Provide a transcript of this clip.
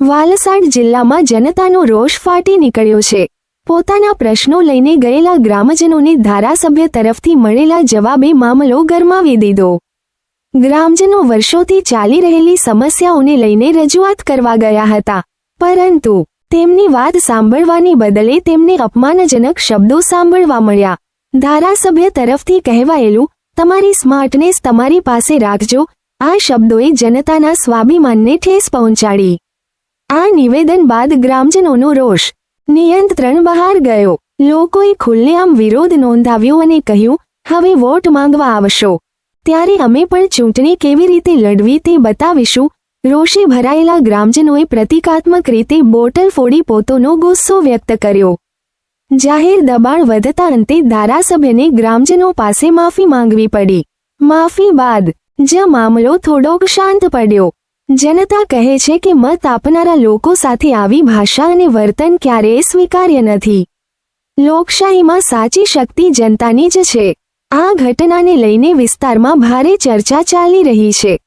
વાલસાડ જિલ્લામાં જનતાનો રોષ ફાટી નીકળ્યો છે. પોતાના પ્રશ્નો લઈને ગયેલા ગ્રામજનોને ધારાસભ્ય તરફથી મળેલા જવાબે મામલો ગરમાવી દીધો. ગ્રામજનો વર્ષોથી ચાલી રહેલી સમસ્યાઓને લઈને રજૂઆત કરવા ગયા હતા. પરંતુ, તેમની વાત સાંભળવાની બદલે તેમને અપમાનજનક શબ્દો સાંભળવા મળ્યા. ધારાસભ્ય તરફથી કહેવાયેલું, તમારી સ્માર્ટનેસ તમારી પાસે રાખજો. આ શબ્દોએ જનતાના સ્વાભિમાનને ઠેસ પહોંચાડી. આ નિવેદન બાદ ગ્રામજનોનો રોષ. નિયંત્રણ બહાર ગયો. લોકોએ ખુલ્લેઆમ વિરોધ નોંધાવ્યો અને કહ્યું, હવે વોટ માંગવા આવશો. ત્યારે અમે પણ ચૂંટણી કેવી રીતે લડવી તે બતાવીશું. રોષે ભરાયેલા ગ્રામજનોએ પ્રતિકાત્મક રીતે બોટલ ફોડી પોતાનો ગુસ્સો વ્યક્ત કર્યો. જાહેર દબાણ વધતા અંતે ધારાસભ્યને ગ્રામજનો પાસે માફી માંગવી પડી. માફી બાદ જ મામલો થોડોક શાંત પડ્યો. જનતા કહે છે કે મત આપનારા લોકો સાથે આવી ભાષા અને વર્તન ક્યારેય સ્વીકાર્ય નથી. લોકશાહીમાં સાચી શક્તિ જનતાની જ છે. આ ઘટનાને લઈને વિસ્તારમાં ભારે ચર્ચા ચાલી રહી છે.